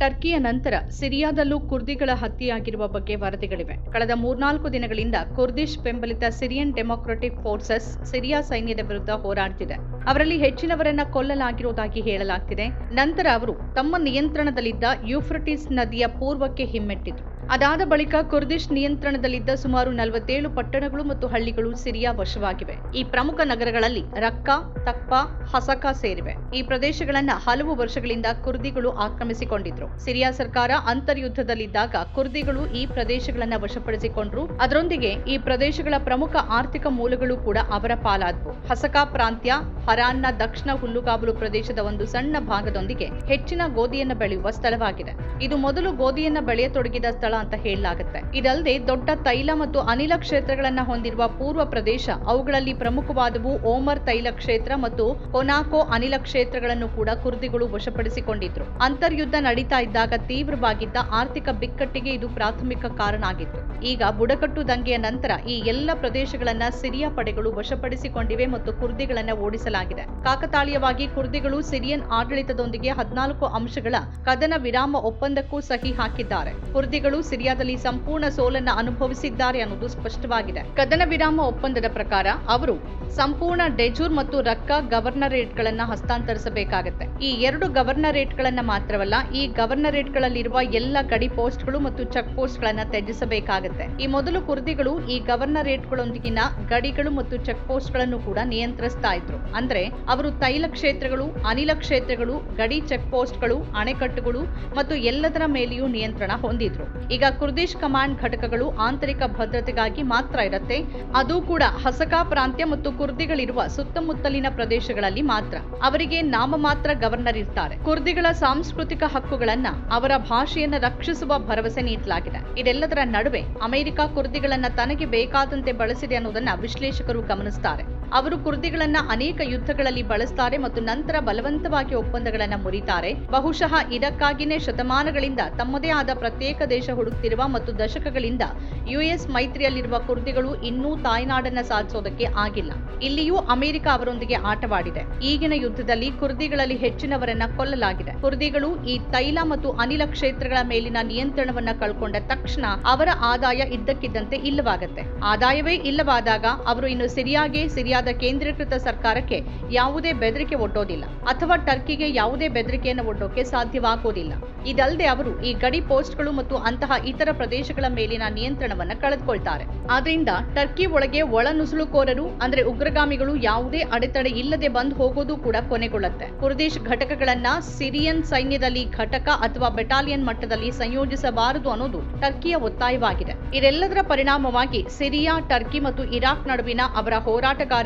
ಟರ್ಕಿಯ ನಂತರ ಸಿರಿಯಾದಲ್ಲೂ ಕುರ್ದಿಗಳ ಹತ್ಯೆಯಾಗಿರುವ ಬಗ್ಗೆ ವರದಿಗಳಿವೆ. ಕಳೆದ ಮೂರ್ನಾಲ್ಕು ದಿನಗಳಿಂದ ಕುರ್ದಿಶ್ ಬೆಂಬಲಿತ ಸಿರಿಯನ್ ಡೆಮೊಕ್ರೆಟಿಕ್ ಫೋರ್ಸಸ್ ಸಿರಿಯಾ ಸೈನ್ಯದ ವಿರುದ್ಧ ಹೋರಾಡ್ತಿದೆ. ಅವರಲ್ಲಿ ಹೆಚ್ಚಿನವರನ್ನ ಕೊಲ್ಲಲಾಗಿರುವುದಾಗಿ ಹೇಳಲಾಗ್ತಿದೆ. ನಂತರ ಅವರು ತಮ್ಮ ನಿಯಂತ್ರಣದಲ್ಲಿದ್ದ ಯೂಫ್ರಟಿಸ್ ನದಿಯ ಪೂರ್ವಕ್ಕೆ ಹಿಮ್ಮೆಟ್ಟಿದ್ರು. ಅದಾದ ಬಳಿಕ ಕುರ್ದಿಶ್ ನಿಯಂತ್ರಣದಲ್ಲಿದ್ದ ಸುಮಾರು ನಲವತ್ತೇಳು ಪಟ್ಟಣಗಳು ಮತ್ತು ಹಳ್ಳಿಗಳು ಸಿರಿಯಾ ವಶವಾಗಿವೆ. ಈ ಪ್ರಮುಖ ನಗರಗಳಲ್ಲಿ ರಕ್ಕಾ, ತಕ್ಪಾ, ಹಸಕಾ ಸೇರಿವೆ. ಈ ಪ್ರದೇಶಗಳನ್ನ ಹಲವು ವರ್ಷಗಳಿಂದ ಕುರ್ದಿಗಳು ಆಕ್ರಮಿಸಿಕೊಂಡಿದ್ರು. ಸಿರಿಯಾ ಸರ್ಕಾರ ಅಂತರ್ಯುದ್ಧದಲ್ಲಿದ್ದಾಗ ಕುರ್ದಿಗಳು ಈ ಪ್ರದೇಶಗಳನ್ನ ವಶಪಡಿಸಿಕೊಂಡ್ರು. ಅದರೊಂದಿಗೆ ಈ ಪ್ರದೇಶಗಳ ಪ್ರಮುಖ ಆರ್ಥಿಕ ಮೂಲಗಳು ಕೂಡ ಅವರ ಪಾಲಾದ್ವು. ಹಸಕಾ ಪ್ರಾಂತ್ಯ, ಹರಾನ್ನ ದಕ್ಷಿಣ ಹುಲ್ಲುಗಾವಲು ಪ್ರದೇಶದ ಒಂದು ಸಣ್ಣ ಭಾಗದೊಂದಿಗೆ ಹೆಚ್ಚಿನ ಗೋಧಿಯನ್ನ ಬೆಳೆಯುವ ಸ್ಥಳವಾಗಿದೆ. ಇದು ಮೊದಲು ಗೋಧಿಯನ್ನ ಬೆಳೆಯತೊಡಗಿದ ಸ್ಥಳ ಅಂತ ಹೇಳಲಾಗುತ್ತೆ. ಇದಲ್ಲದೆ ದೊಡ್ಡ ತೈಲ ಮತ್ತು ಅನಿಲ ಕ್ಷೇತ್ರಗಳನ್ನ ಹೊಂದಿರುವ ಪೂರ್ವ ಪ್ರದೇಶ, ಅವುಗಳಲ್ಲಿ ಪ್ರಮುಖವಾದವು ಓಮರ್ ತೈಲ ಕ್ಷೇತ್ರ ಮತ್ತು ಕೊನಾಕೋ ಅನಿಲ ಕ್ಷೇತ್ರಗಳನ್ನು ಕೂಡ ಕುರ್ದಿಗಳು ವಶಪಡಿಸಿಕೊಂಡಿದ್ರು. ಅಂತರ್ಯುದ್ಧ ನಡೀತಾ ಇದ್ದಾಗ ತೀವ್ರವಾಗಿದ್ದ ಆರ್ಥಿಕ ಬಿಕ್ಕಟ್ಟಿಗೆ ಇದು ಪ್ರಾಥಮಿಕ ಕಾರಣ ಆಗಿತ್ತು. ಈಗ ಬುಡಕಟ್ಟು ದಂಗೆಯ ನಂತರ ಈ ಎಲ್ಲ ಪ್ರದೇಶಗಳನ್ನ ಸಿರಿಯಾ ಪಡೆಗಳು ವಶಪಡಿಸಿಕೊಂಡಿವೆ ಮತ್ತು ಕುರ್ದಿಗಳನ್ನ ಓಡಿಸಲಾಗಿದೆ. ಕಾಕತಾಳೀಯವಾಗಿ ಕುರ್ದಿಗಳು ಸಿರಿಯನ್ ಆಡಳಿತದೊಂದಿಗೆ ಹದಿನಾಲ್ಕು ಅಂಶಗಳ ಕದನ ವಿರಾಮ ಒಪ್ಪಂದಕ್ಕೂ ಸಹಿ ಹಾಕಿದ್ದಾರೆ. ಕುರ್ದಿಗಳು ಸಿರಿಯಾದಲ್ಲಿ ಸಂಪೂರ್ಣ ಸೋಲನ್ನ ಅನುಭವಿಸಿದ್ದಾರೆ ಅನ್ನೋದು ಸ್ಪಷ್ಟವಾಗಿದೆ. ಕದನ ವಿರಾಮ ಒಪ್ಪಂದದ ಪ್ರಕಾರ ಅವರು ಸಂಪೂರ್ಣ ಡೆಜೂರ್ ಮತ್ತು ರಕ್ಕಾ ಗವರ್ನರೇಟ್ಗಳನ್ನ ಹಸ್ತಾಂತರಿಸಬೇಕಾಗತ್ತೆ. ಈ ಎರಡು ಗವರ್ನರೇಟ್ಗಳನ್ನ ಮಾತ್ರವಲ್ಲ, ಈ ಗವರ್ನರೇಟ್ಗಳಲ್ಲಿರುವ ಎಲ್ಲ ಗಡಿ ಪೋಸ್ಟ್ಗಳು ಮತ್ತು ಚೆಕ್ ಪೋಸ್ಟ್ಗಳನ್ನ ತ್ಯಜಿಸಬೇಕಾಗತ್ತೆ. ಈ ಮೊದಲು ಕುರ್ದಿಗಳು ಈ ಗವರ್ನರೇಟ್ಗಳೊಂದಿಗಿನ ಗಡಿಗಳು ಮತ್ತು ಚೆಕ್ ಪೋಸ್ಟ್ಗಳನ್ನು ಕೂಡ ನಿಯಂತ್ರಿಸ್ತಾ ಇದ್ರು. ಅಂದ್ರೆ ಅವರು ತೈಲ ಕ್ಷೇತ್ರಗಳು, ಅನಿಲ ಕ್ಷೇತ್ರಗಳು, ಗಡಿ ಚೆಕ್ ಪೋಸ್ಟ್ಗಳು, ಅಣೆಕಟ್ಟುಗಳು ಮತ್ತು ಎಲ್ಲದರ ಮೇಲೆಯೂ ನಿಯಂತ್ರಣ ಹೊಂದಿದ್ರು. ಈಗ ಕುರ್ದಿಶ್ ಕಮಾಂಡ್ ಘಟಕಗಳು ಆಂತರಿಕ ಭದ್ರತೆಗಾಗಿ ಮಾತ್ರ ಇರುತ್ತೆ. ಅದು ಕೂಡ ಹಸಕಾ ಪ್ರಾಂತ್ಯ ಮತ್ತು ಕುರ್ದಿಗಳಿರುವ ಸುತ್ತಮುತ್ತಲಿನ ಪ್ರದೇಶಗಳಲ್ಲಿ ಮಾತ್ರ. ಅವರಿಗೆ ನಾಮಮಾತ್ರ ಗವರ್ನರ್ ಇರ್ತಾರೆ. ಕುರ್ದಿಗಳ ಸಾಂಸ್ಕೃತಿಕ ಹಕ್ಕುಗಳನ್ನ ಅವರ ಭಾಷೆಯನ್ನ ರಕ್ಷಿಸುವ ಭರವಸೆ ನೀಡಲಾಗಿದೆ. ಇದೆಲ್ಲದರ ನಡುವೆ ಅಮೆರಿಕ ಕುರ್ದಿಗಳನ್ನ ತನಗೆ ಬೇಕಾದಂತೆ ಬಳಸಿದೆ ಅನ್ನೋದನ್ನ ವಿಶ್ಲೇಷಕರು ಗಮನಿಸ್ತಾರೆ. ಅವರು ಕುರ್ದಿಗಳನ್ನ ಅನೇಕ ಯುದ್ಧಗಳಲ್ಲಿ ಬಳಸ್ತಾರೆ ಮತ್ತು ನಂತರ ಬಲವಂತವಾಗಿ ಒಪ್ಪಂದಗಳನ್ನ ಮುರಿತಾರೆ. ಬಹುಶಃ ಇದಕ್ಕಾಗಿನೇ ಶತಮಾನಗಳಿಂದ ತಮ್ಮದೇ ಆದ ಪ್ರತ್ಯೇಕ ದೇಶ ಹುಡುಕ್ತಿರುವ ಮತ್ತು ದಶಕಗಳಿಂದ ಯುಎಸ್ ಮೈತ್ರಿಯಲ್ಲಿರುವ ಕುರ್ದಿಗಳು ಇನ್ನೂ ತಾಯ್ನಾಡನ್ನ ಸಾಧಿಸೋದಕ್ಕೆ ಆಗಿಲ್ಲ. ಇಲ್ಲಿಯೂ ಅಮೆರಿಕ ಅವರೊಂದಿಗೆ ಆಟವಾಡಿದೆ. ಈಗಿನ ಯುದ್ಧದಲ್ಲಿ ಕುರ್ದಿಗಳಲ್ಲಿ ಹೆಚ್ಚಿನವರನ್ನ ಕೊಲ್ಲಲಾಗಿದೆ. ಕುರ್ದಿಗಳು ಈ ತೈಲ ಮತ್ತು ಅನಿಲ ಕ್ಷೇತ್ರಗಳ ಮೇಲಿನ ನಿಯಂತ್ರಣವನ್ನ ಕಳ್ಕೊಂಡ ತಕ್ಷಣ ಅವರ ಆದಾಯ ಇದ್ದಕ್ಕಿದ್ದಂತೆ ಇಲ್ಲವಾಗತ್ತೆ. ಆದಾಯವೇ ಇಲ್ಲವಾದಾಗ ಅವರು ಇನ್ನು ಸಿರಿಯಾಗೆ ಸಿರಿಯಾದ ಕೇಂದ್ರೀಕೃತ ಸರ್ಕಾರಕ್ಕೆ ಯಾವುದೇ ಬೆದರಿಕೆ ಒಡ್ಡೋದಿಲ್ಲ ಅಥವಾ ಟರ್ಕಿಗೆ ಯಾವುದೇ ಬೆದರಿಕೆಯನ್ನು ಒಡ್ಡೋಕೆ ಸಾಧ್ಯವಾಗೋದಿಲ್ಲ. ಇದಲ್ಲದೆ ಅವರು ಈ ಗಡಿ ಪೋಸ್ಟ್ಗಳು ಮತ್ತು ಅಂತಹ ಇತರ ಪ್ರದೇಶಗಳ ಮೇಲಿನ ನಿಯಂತ್ರಣವನ್ನು ಕಳೆದುಕೊಳ್ತಾರೆ. ಆದ್ರಿಂದ ಟರ್ಕಿ ಒಳಗೆ ಒಳ ನುಸುಳುಕೋರರು ಅಂದ್ರೆ ಉಗ್ರಗಾಮಿಗಳು ಯಾವುದೇ ಅಡೆತಡೆ ಇಲ್ಲದೆ ಬಂದು ಹೋಗೋದು ಕೂಡ ಕೊನೆಗೊಳ್ಳುತ್ತೆ. ಕುರ್ದೇಶ್ ಘಟಕಗಳನ್ನ ಸಿರಿಯನ್ ಸೈನ್ಯದಲ್ಲಿ ಘಟಕ ಅಥವಾ ಬೆಟಾಲಿಯನ್ ಮಟ್ಟದಲ್ಲಿ ಸಂಯೋಜಿಸಬಾರದು ಅನ್ನೋದು ಟರ್ಕಿಯ ಒತ್ತಾಯವಾಗಿದೆ. ಇದೆಲ್ಲದರ ಪರಿಣಾಮವಾಗಿ ಸಿರಿಯಾ, ಟರ್ಕಿ ಮತ್ತು ಇರಾಕ್ ನಡುವಿನ ಅವರ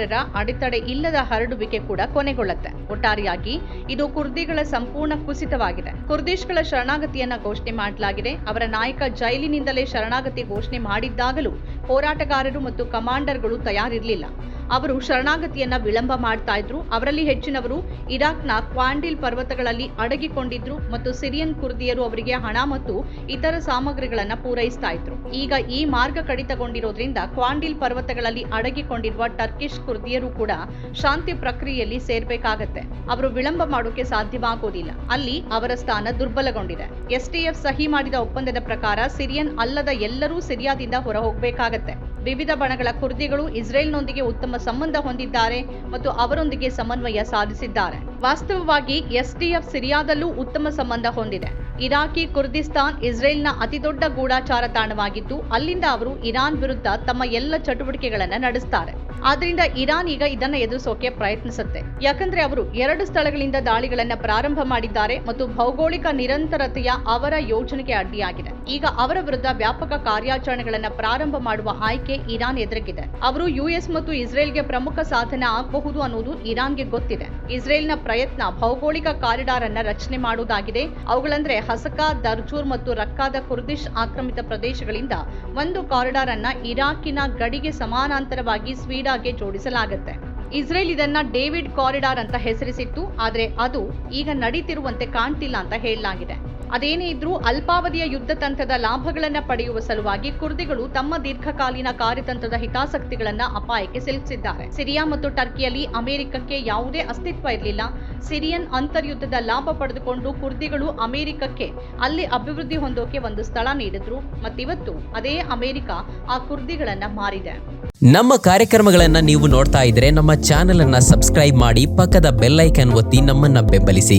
ಹೋರಾಟಗಾರರ ಅಡೆತಡೆ ಇಲ್ಲದ ಹರಡುವಿಕೆ ಕೂಡ ಕೊನೆಗೊಳ್ಳುತ್ತೆ. ಒಟ್ಟಾರೆಯಾಗಿ ಇದು ಕುರ್ದಿಗಳ ಸಂಪೂರ್ಣ ಕುಸಿತವಾಗಿದೆ. ಕುರ್ದಿಶ್ಗಳ ಶರಣಾಗತಿಯನ್ನ ಘೋಷಣೆ ಮಾಡಲಾಗಿದೆ. ಅವರ ನಾಯಕ ಜೈಲಿನಿಂದಲೇ ಶರಣಾಗತಿ ಘೋಷಣೆ ಮಾಡಿದ್ದಾಗಲೂ ಹೋರಾಟಗಾರರು ಮತ್ತು ಕಮಾಂಡರ್ಗಳು ತಯಾರಿರಲಿಲ್ಲ. ಅವರು ಶರಣಾಗತಿಯನ್ನ ವಿಳಂಬ ಮಾಡ್ತಾ ಇದ್ರು. ಅವರಲ್ಲಿ ಹೆಚ್ಚಿನವರು ಇರಾಕ್ನ ಕ್ವಾಂಡಿಲ್ ಪರ್ವತಗಳಲ್ಲಿ ಅಡಗಿಕೊಂಡಿದ್ರು ಮತ್ತು ಸಿರಿಯನ್ ಕುರ್ದಿಯರು ಅವರಿಗೆ ಹಣ ಮತ್ತು ಇತರ ಸಾಮಗ್ರಿಗಳನ್ನ ಪೂರೈಸ್ತಾ ಇದ್ರು. ಈಗ ಈ ಮಾರ್ಗ ಕಡಿತಗೊಂಡಿರೋದ್ರಿಂದ ಕ್ವಾಂಡಿಲ್ ಪರ್ವತಗಳಲ್ಲಿ ಅಡಗಿಕೊಂಡಿರುವ ಟರ್ಕಿಶ್ ಕುರ್ದಿಯರು ಕೂಡ ಶಾಂತಿ ಪ್ರಕ್ರಿಯೆಯಲ್ಲಿ ಸೇರ್ಬೇಕಾಗತ್ತೆ. ಅವರು ವಿಳಂಬ ಮಾಡೋಕೆ ಸಾಧ್ಯವಾಗೋದಿಲ್ಲ. ಅಲ್ಲಿ ಅವರ ಸ್ಥಾನ ದುರ್ಬಲಗೊಂಡಿದೆ. ಎಸ್ಟಿಎಫ್ ಸಹಿ ಮಾಡಿದ ಒಪ್ಪಂದದ ಪ್ರಕಾರ ಸಿರಿಯನ್ ಅಲ್ಲದ ಎಲ್ಲರೂ ಸಿರಿಯಾದಿಂದ ಹೊರ ಹೋಗಬೇಕಾಗತ್ತೆ ವಿವಿಧ ಬಣಗಳ ಕುರ್ದಿಗಳು ಇಸ್ರೇಲ್ನೊಂದಿಗೆ ಉತ್ತಮ ಸಂಬಂಧ ಹೊಂದಿದ್ದಾರೆ ಮತ್ತು ಅವರೊಂದಿಗೆ ಸಮನ್ವಯ ಸಾಧಿಸಿದ್ದಾರೆ. ವಾಸ್ತವವಾಗಿ ಎಸ್ಟಿಎಫ್ ಸಿರಿಯಾದಲ್ಲೂ ಉತ್ತಮ ಸಂಬಂಧ ಹೊಂದಿದೆ. ಇರಾಕಿ, ಕುರ್ದಿಸ್ತಾನ್, ಇಸ್ರೇಲ್ನ ಅತಿದೊಡ್ಡ ಗೂಢಾಚಾರ ತಾಣವಾಗಿದ್ದು, ಅಲ್ಲಿಂದ ಅವರು ಇರಾನ್ ವಿರುದ್ಧ ತಮ್ಮ ಎಲ್ಲ ಚಟುವಟಿಕೆಗಳನ್ನು ನಡೆಸ್ತಾರೆ. ಆದ್ರಿಂದ ಇರಾನ್ ಈಗ ಇದನ್ನ ಎದುರಿಸೋಕೆ ಪ್ರಯತ್ನಿಸುತ್ತೆ. ಯಾಕಂದ್ರೆ ಅವರು ಎರಡು ಸ್ಥಳಗಳಿಂದ ದಾಳಿಗಳನ್ನ ಪ್ರಾರಂಭ ಮಾಡಿದ್ದಾರೆ ಮತ್ತು ಭೌಗೋಳಿಕ ನಿರಂತರತೆಯ ಅವರ ಯೋಜನೆಗೆ ಅಡ್ಡಿಯಾಗಿದೆ. ಈಗ ಅವರ ವಿರುದ್ಧ ವ್ಯಾಪಕ ಕಾರ್ಯಾಚರಣೆಗಳನ್ನು ಪ್ರಾರಂಭ ಮಾಡುವ ಆಯ್ಕೆ ಇರಾನ್ ಎದುರಿಗಿದೆ. ಅವರು ಯುಎಸ್ ಮತ್ತು ಇಸ್ರೇಲ್ಗೆ ಪ್ರಮುಖ ಸಾಧನ ಆಗಬಹುದು ಅನ್ನೋದು ಇರಾನ್ಗೆ ಗೊತ್ತಿದೆ. ಇಸ್ರೇಲ್ನ ಪ್ರಯತ್ನ ಭೌಗೋಳಿಕ ಕಾರಿಡಾರ್ ಅನ್ನ ರಚನೆ ಮಾಡುವುದಾಗಿದೆ. ಅವುಗಳಂದ್ರೆ ಹಸಕಾ, ದರ್ಜೂರ್ ಮತ್ತು ರಕ್ಕಾದ ಕುರ್ದಿಶ್ ಆಕ್ರಮಿತ ಪ್ರದೇಶಗಳಿಂದ ಒಂದು ಕಾರಿಡಾರ್ ಅನ್ನ ಇರಾಕಿನ ಗಡಿಗೆ ಸಮಾನಾಂತರವಾಗಿ ಸ್ವೀಡಾಗೆ ಜೋಡಿಸಲಾಗುತ್ತೆ. ಇಸ್ರೇಲ್ ಇದನ್ನ ಡೇವಿಡ್ ಕಾರಿಡಾರ್ ಅಂತ ಹೆಸರಿಸಿತ್ತು, ಆದರೆ ಅದು ಈಗ ನಡೀತಿರುವಂತೆ ಕಾಣ್ತಿಲ್ಲ ಅಂತ ಹೇಳಲಾಗಿದೆ. ಅದೇನೇ ಇದ್ರೂ ಅಲ್ಪಾವಧಿಯ ಯುದ್ಧ ತಂತ್ರದ ಲಾಭಗಳನ್ನು ಪಡೆಯುವ ಸಲುವಾಗಿ ಕುರ್ದಿಗಳು ತಮ್ಮ ದೀರ್ಘಕಾಲೀನ ಕಾರ್ಯತಂತ್ರದ ಹಿತಾಸಕ್ತಿಗಳನ್ನ ಅಪಾಯಕ್ಕೆ ಸಿಲುಕಿಸಿದ್ದಾರೆ. ಸಿರಿಯಾ ಮತ್ತು ಟರ್ಕಿಯಲ್ಲಿ ಅಮೆರಿಕಕ್ಕೆ ಯಾವುದೇ ಅಸ್ತಿತ್ವ ಇರಲಿಲ್ಲ. ಸಿರಿಯನ್ ಅಂತರ್ಯುದ್ಧದ ಲಾಭ ಪಡೆದುಕೊಂಡು ಕುರ್ದಿಗಳು ಅಮೆರಿಕಕ್ಕೆ ಅಲ್ಲಿ ಅಭಿವೃದ್ಧಿ ಹೊಂದೋಕೆ ಒಂದು ಸ್ಥಳ ನೀಡಿದ್ರು. ಮತ್ತಿವತ್ತು ಅದೇ ಅಮೆರಿಕ ಆ ಕುರ್ದಿಗಳನ್ನ ಮಾರಿದೆ. ನಮ್ಮ ಕಾರ್ಯಕ್ರಮಗಳನ್ನ ನೀವು ನೋಡ್ತಾ ಇದ್ರೆ ನಮ್ಮ ಚಾನೆಲ್ ಅನ್ನ ಸಬ್ಸ್ಕ್ರೈಬ್ ಮಾಡಿ ಪಕ್ಕದ ಬೆಲ್ ಐಕನ್ ಒತ್ತಿ ನಮ್ಮನ್ನ ಬೆಂಬಲಿಸಿ.